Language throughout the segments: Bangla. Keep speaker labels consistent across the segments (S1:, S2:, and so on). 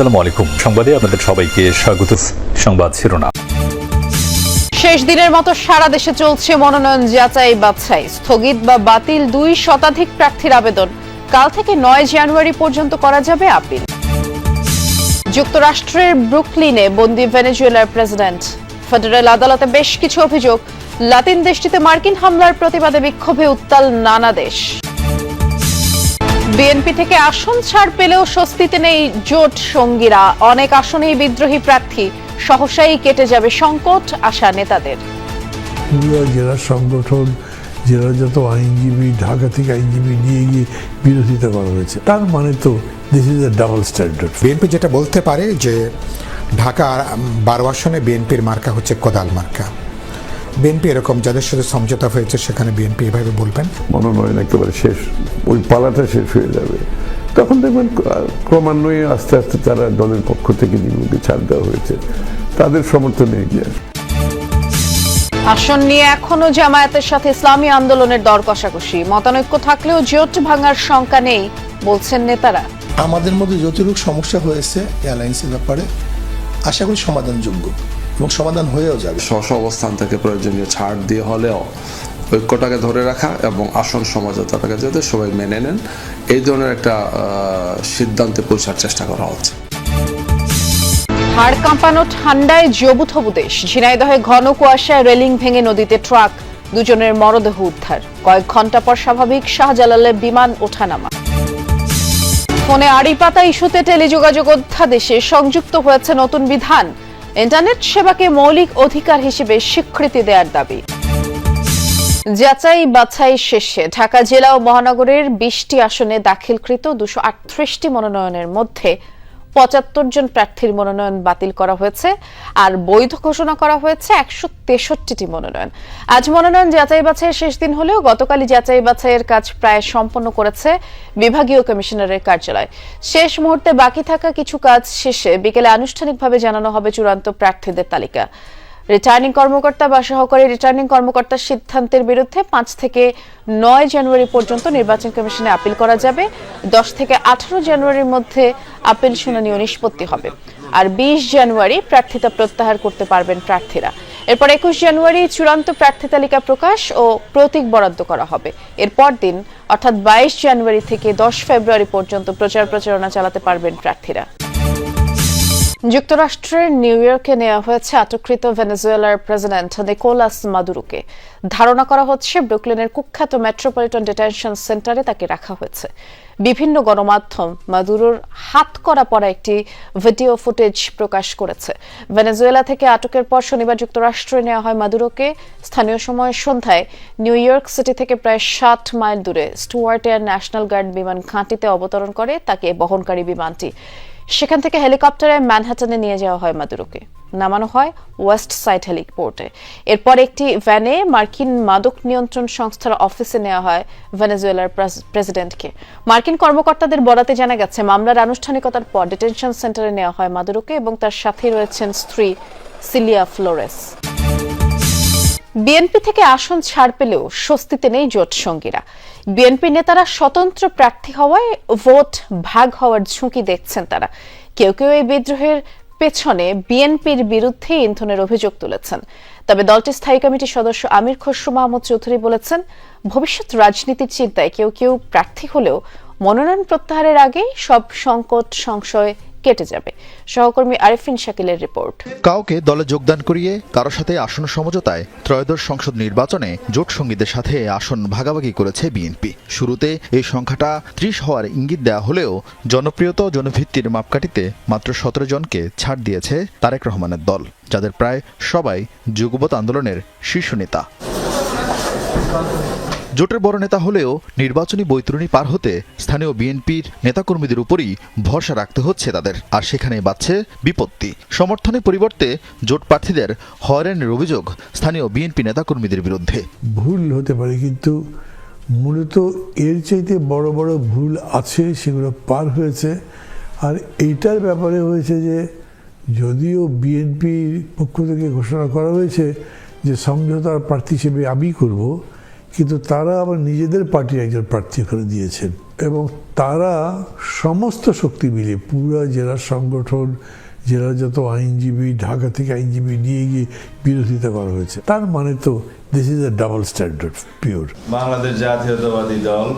S1: আসসালামু আলাইকুম। সংবাদে আপনাদের সবাইকে স্বাগত। সংবাদ শিরোনাম।
S2: শেষ দিনের মতো সারা দেশে চলছে মনোনয়ন যাচাই বাছাই। স্থগিত বা বাতিল দুই শতাধিক প্রার্থীর আবেদন। কাল থেকে নয় জানুয়ারি পর্যন্ত করা যাবে আপিল। যুক্তরাষ্ট্রের ব্রুকলিনে বন্দি ভেনেজুয়েলার প্রেসিডেন্ট। ফেডারেল আদালতে বেশ কিছু অভিযোগ। লাতিন দেশটিতে মার্কিন হামলার প্রতিবাদে বিক্ষোভে উত্তাল নানা দেশ। বিএনপি থেকে আসন ছাড় পেলেও স্বস্তিতে নেই জোট সঙ্গীরা। অনেক আসনেই বিদ্রোহী প্রার্থী। সহসাই কেটে যাবে সংকট আশা নেতাদের।
S3: পুরুলিয়া জেলা সংগঠন জেলার যত আইনজীবী ঢাকা থেকে আইনজীবী নিয়ে গিয়ে বিরোধিতা করা হয়েছে। তার মানে তো this is a double standard
S4: BNP যেটা বলতে পারে যে ঢাকা বারো আসনে বিএনপির মার্কা হচ্ছে কোদাল মার্কা। বিএনপি এরকম যাদের সাথে সমঝোতা হয়েছে সেখানে বিএনপি এভাবে বলবেন?
S5: মনোনয়ন একেবারে শেষ ওই পালাটা শেষ হয়ে যাবে। তখন দেখবেন ক্রমান্বয়ে আস্তে আস্তে তারা দলের পক্ষ থেকে যেগুলোকে ছাড় দেওয়া হয়েছে। তাদের সমর্থনে এগিয়ে আসবে।
S2: আসন নিয়ে এখনও জামায়াতের সাথে ইসলামী আন্দোলনের দর কষাকষি। মতানৈক্য থাকলেও জোট ভাঙার শঙ্কা নেই বলছেন নেতারা।
S6: আমাদের মধ্যে যতটুকু সমস্যা হয়েছে অ্যালায়েন্সের ব্যাপারে আশা করি সমাধানযোগ্য। এবং সমাধান হয়েও যাবে।
S7: স্ব অবস্থান থেকে প্রয়োজনীয় ছাড় দিয়ে হলেও ঐক্যটাকে ধরে রাখা এবং আসন সমঝোতাটাকে যাতে সবাই মেনে নেন এই ধরনের একটা সিদ্ধান্তে পৌঁছার চেষ্টা করা হচ্ছে।
S2: হাড় কাঁপানো ঠান্ডায় জবুথবু দেশ। ঝিনাইদহে ঘন কুয়াশায় রেলিং ভেঙে নদীতে ট্রাক। দুজনের মরদেহ উদ্ধার। কয়েক ঘণ্টা পর স্বাভাবিক শাহজালালে বিমান ওঠানামা। ফোনে আড়ি পাতা ইস্যুতে টেলিযোগাযোগ অধ্যাদেশে সংযুক্ত হয়েছে নতুন বিধান। ইন্টারনেট সেবাকে মৌলিক অধিকার হিসেবে স্বীকৃতি দেওয়ার দাবি। যাচাই বাছাই শেষে ঢাকা জেলা ও মহানগরের বিশটি আসনে দাখিলকৃত দুশো আটত্রিশটি মনোনয়নের মধ্যে পঁচাত্তর জন প্রার্থীর মনোনয়ন বাতিল করা হয়েছে আর বৈধ ঘোষণা করা হয়েছে একশো তেষট্টিটি মনোনয়ন। আজ মনোনয়ন যাচাই বাছাইয়ের শেষ দিন হলেও গতকালই যাচাই বাছাইয়ের কাজ প্রায় সম্পন্ন করেছে বিভাগীয় কমিশনারের কার্যালয়। শেষ মুহূর্তে বাকি থাকা কিছু কাজ শেষে বিকেলে আনুষ্ঠানিকভাবে জানানো হবে চূড়ান্ত প্রার্থীদের তালিকা। রিটার্নিং কর্মকর্তা বা সহকারী রিটার্নিং কর্মকর্তার সিদ্ধান্তের বিরুদ্ধে পাঁচ থেকে নয় জানুয়ারি পর্যন্ত নির্বাচন কমিশনে আপিল করা যাবে। দশ থেকে আঠারো জানুয়ারির মধ্যে আপিল শুনানি ও নিষ্পত্তি হবে। আর বিশ জানুয়ারি প্রার্থিতা প্রত্যাহার করতে পারবেন প্রার্থীরা। এরপর একুশ জানুয়ারি চূড়ান্ত প্রার্থী তালিকা প্রকাশ ও প্রতীক বরাদ্দ করা হবে। এরপর দিন, অর্থাৎ বাইশ জানুয়ারি থেকে দশ ফেব্রুয়ারি পর্যন্ত প্রচার প্রচারণা চালাতে পারবেন প্রার্থীরা। যুক্তরাষ্ট্রের নিউ ইয়র্কে নেওয়া হয়েছে আটককৃত ভেনেজুয়েলার প্রেসিডেন্ট নিকোলাস মাদুরোকে। ধারণা করা হচ্ছে ব্রুকলিনের কুখ্যাত মেট্রোপলিটন ডিটেনশন সেন্টারে তাকে রাখা হয়েছে। বিভিন্ন গণমাধ্যম মাদুরোর হাত করা পড়া একটি ভিডিও ফুটেজ প্রকাশ করেছে। ভেনেজুয়েলা থেকে আটকের পর শনিবার যুক্তরাষ্ট্রে নেওয়া হয় মাদুরোকে। স্থানীয় সময় সন্ধ্যায় নিউ ইয়র্ক সিটি থেকে প্রায় ষাট মাইল দূরে স্টুয়ার্ট এয়ার ন্যাশনাল গার্ড বিমান ঘাঁটিতে অবতরণ করে। তাকে বহনকারী বিমানটি সেখান থেকে হেলিকপ্টারে ম্যানহাটনে নিয়ে যাওয়া হয় মাদুরোকে। নামানো হয় ওয়েস্ট সাইড হেলিপোর্টে। এরপর একটি ভ্যানে মার্কিন মাদক নিয়ন্ত্রণ সংস্থার অফিসে নেওয়া হয় ভেনেজুয়েলার প্রেসিডেন্টকে। মার্কিন কর্মকর্তাদের বরাতে জানা গেছে, মামলার আনুষ্ঠানিকতার পর ডিটেনশন সেন্টারে নেওয়া হয় মাদুরোকে এবং তার সাথে রয়েছেন স্ত্রী সিলিয়া ফ্লোরেস। বিএনপি থেকে আসন ছাড় পেলেও স্বস্তিতে নেই জোট সঙ্গীরা। বিএনপি নেতারা স্বতন্ত্র প্রার্থী হওয়ায় ভোট ভাগ হওয়ার ঝুঁকি দেখছেন তারা। কেউ কেউ এই বিদ্রোহের পেছনে বিএনপির বিরুদ্ধে ইন্ধনের অভিযোগ তুলেছেন। তবে দলটির স্থায়ী কমিটির সদস্য আমির খসরু মাহমুদ চৌধুরী বলেছেন, ভবিষ্যৎ রাজনীতির চিন্তায় কেউ কেউ প্রার্থী হলেও মনোনয়ন প্রত্যাহারের আগেই সব সংকট সংশয় কেটে যাবে। সহকর্মী আরিফিন শাকিলের রিপোর্ট।
S8: কাউকে দলে যোগদান করিয়ে কারও সাথে আসন সমঝোতায় ত্রয়োদশ সংসদ নির্বাচনে জোট সঙ্গীদের সাথে আসন ভাগাভাগি করেছে বিএনপি। শুরুতে এই সংখ্যাটা ত্রিশ হওয়ার ইঙ্গিত দেওয়া হলেও জনপ্রিয়তা জনভিত্তির মাপকাঠিতে মাত্র সতেরো জনকে ছাড় দিয়েছে তারেক রহমানের দল, যাদের প্রায় সবাই যুগবত আন্দোলনের শীর্ষ নেতা। জোটের বড় নেতা হলেও নির্বাচনী বৈতরণী পার হতে স্থানীয় বিএনপির নেতাকর্মীদের উপরই ভরসা রাখতে হচ্ছে তাদের। আর সেখানে বাড়ছে বিপত্তি। সমর্থনের পরিবর্তে জোট প্রার্থীদের হয়রানির অভিযোগ স্থানীয় বিএনপি নেতাকর্মীদের বিরুদ্ধে।
S3: ভুল হতে পারে কিন্তু মূলত এর চাইতে বড় বড় ভুল আছে, সেগুলো পার হয়েছে। আর এইটার ব্যাপারে হয়েছে যে যদিও বিএনপির পক্ষ থেকে ঘোষণা করা হয়েছে যে সমঝোতার প্রার্থী হিসেবে আমি করব কিন্তু তারা আবার নিজেদের পার্টি একজন প্রার্থী করে দিয়েছেন। এবং তারা সমস্ত শক্তি মিলে পুরা জেলা সংগঠন, জেলার যত আইনজীবী, ঢাকা থেকে আইনজীবী নিয়ে গিয়ে বিরোধিতা করা হয়েছে। তার মানে তো this is a double standard pure
S9: Bangladesh Jatiyatabadi Dal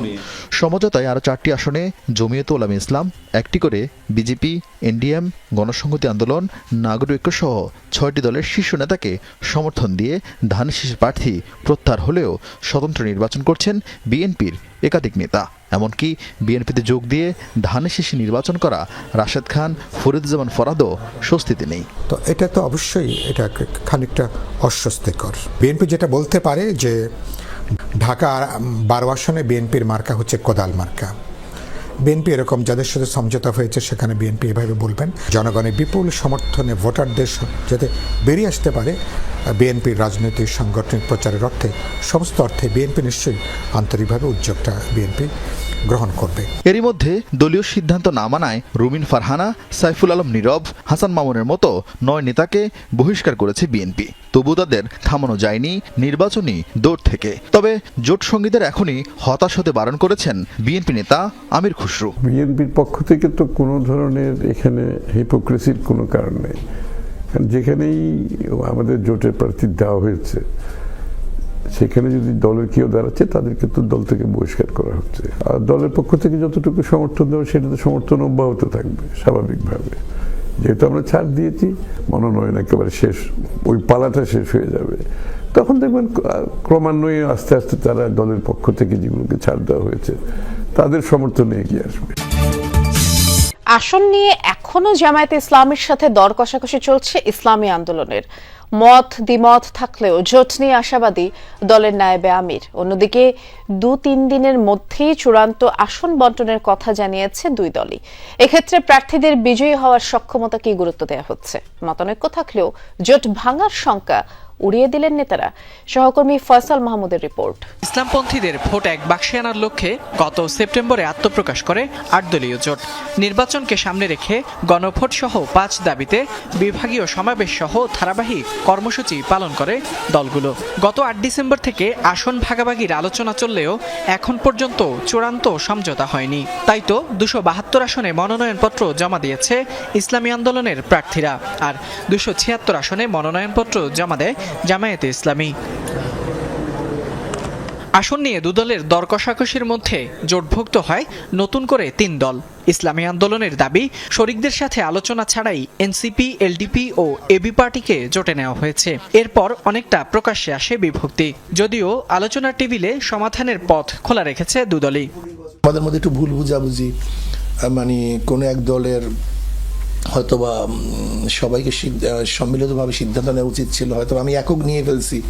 S8: সমঝোতায় আরও চারটি আসনে জমিয়ত উলামা ইসলাম একটি করে বিজেপি এনডিএম গণসংহতি আন্দোলন নাগরিক ঐক্য সহ ছয়টি দলের শীর্ষ নেতাকে সমর্থন দিয়ে ধান শীষ প্রার্থী প্রত্যাহার হলেও স্বতন্ত্র নির্বাচন করছেন বিএনপির একাধিক নেতা। এমনকি বিএনপিতে যোগ দিয়ে ধান শীষে নির্বাচন করা রাশেদ খান ফরিদুজ্জামান ফরাদও স্বস্তিতে নেই।
S4: তো এটা তো অবশ্যই এটা খানিকটা অস্বস্তিকর। বিএনপি যেটা বলতে পারে যে ঢাকা বারো আসনে বিএনপির মার্কা হচ্ছে কোদাল মার্কা। বিএনপি এরকম যাদের সাথে সমঝোতা হয়েছে সেখানে বিএনপি এভাবে বলবেন। জনগণের বিপুল সমর্থনে ভোটারদের যাতে বেরিয়ে আসতে পারে, বিএনপির রাজনৈতিক সাংগঠনিক প্রচারের অর্থে সমস্ত অর্থে বিএনপি নিশ্চয়ই আন্তরিকভাবে উদ্যোগটা বিএনপি। গ্রহণ করবে।
S8: এরই মধ্যে দলীয় সিদ্ধান্ত না মানায় রুমিন ফারহানা সাইফুল আলম নীরব হাসান মামুনের মতো নয় নেতাকে বহিষ্কার করেছে বিএনপি। তবু তাদের থামানো যায়নি নির্বাচনী দৌড় থেকে। তবে জোট সঙ্গীদের এখনই হতাশ হতে বারণ করেছেন বিএনপি নেতা আমির খুসরু।
S5: বিএনপির পক্ষ থেকে তো কোনো ধরনের এখানে হিপোক্রেসির কোনো কারণ নেই। যেখানেই আমাদের জোটের প্রার্থী দেওয়া হয়েছে সেখানে যদি দলের কেউ দাঁড়াচ্ছে, তাদেরকে তো দল থেকে বহিষ্কার করা হচ্ছে। আর দলের পক্ষ থেকে যতটুকু সমর্থন দেওয়া সেটা তো সমর্থন অব্যাহত থাকবে, স্বাভাবিকভাবে। যেহেতু আমরা ছাড় দিয়েছি, মনোনয়ন একেবারে শেষ, ওই পালাটা শেষ হয়ে যাবে। তখন দেখবেন, ক্রমান্বয়ে আস্তে আস্তে তারা দলের পক্ষ থেকে যেগুলোকে ছাড় দেওয়া হয়েছে, তাদের সমর্থনে এগিয়ে আসবে।
S2: আসন নিয়ে এখনও জামায়াতে ইসলামের সাথে দর কষাকষি চলছে ইসলামী আন্দোলনের। মত দ্বিমত থাকলেও জোট নিয়ে আশাবাদী দলের নায়েবে আমির। অন্যদিকে দু তিন দিনের মধ্যেই চূড়ান্ত আসন বন্টনের কথা জানিয়েছে দুই দলই। এক্ষেত্রে প্রার্থীদের বিজয়ী হওয়ার সক্ষমতাকে গুরুত্ব দেওয়া হচ্ছে? মতানৈক্য থাকলেও জোট ভাঙার শঙ্কা উড়িয়ে দিলেন নেতারা। সহকর্মী ফয়সাল মাহমুদের রিপোর্ট।
S10: ইসলামপন্থীদের ভোট এক বাক্সে আনার লক্ষ্যে গত সেপ্টেম্বরে আত্মপ্রকাশ করে আট দলীয় জোট। নির্বাচনকে সামনে রেখে গণভোট সহ পাঁচ দাবিতে বিভাগীয় সমাবেশ সহ ধারাবাহিক কর্মসূচি পালন করে দলগুলো। গত আট ডিসেম্বর থেকে আসন ভাগাভাগির আলোচনা চললেও এখন পর্যন্ত চূড়ান্ত সমঝোতা হয়নি। তাই তো দুশো বাহাত্তর আসনে মনোনয়নপত্র জমা দিয়েছে ইসলামী আন্দোলনের প্রার্থীরা। আর দুশো ছিয়াত্তর আসনে মনোনয়নপত্র জমা দেয় জামায়াতে ইসলামী। আসন নিয়ে দুদলের দর মধ্যে জোটভুক্ত হয় নতুন করে তিন দল। ইসলামী আন্দোলনের দাবি, শরিকদের সাথে আলোচনা ছাড়াই এনসিপি, এলডিপি ও এবি পার্টিকে জোটে নেওয়া হয়েছে। এরপর অনেকটা প্রকাশ্যে আসে বিভক্তি। যদিও আলোচনার টেবিলে সমাধানের পথ খোলা রেখেছে দুদলই
S6: আমাদের মধ্যে একটু ভুল বুঝাবুঝি মানে কোনো এক দলের হয়তোবা সবাইকে সম্মিলিতভাবে সিদ্ধান্ত নেওয়া উচিত ছিল। হয়তো আমি একক নিয়ে ফেলছি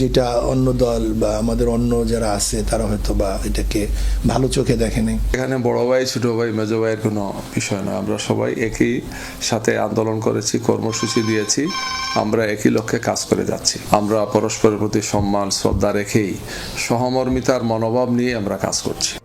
S6: যেটা অন্য দল বা আমাদের অন্য যারা আছে, তারা হয়তো বা এটাকে ভালো চোখে দেখেনি
S7: এখানে বড় ভাই, ছোট ভাই, মেজো ভাইয়ের কোনো বিষয় নয়। আমরা সবাই একই সাথে আন্দোলন করেছি, কর্মসূচি দিয়েছি। আমরা একই লক্ষ্যে কাজ করে যাচ্ছি। আমরা পরস্পরের প্রতি সম্মান, শ্রদ্ধা রেখেই সহমর্মিতার মনোভাব নিয়ে আমরা কাজ করছি।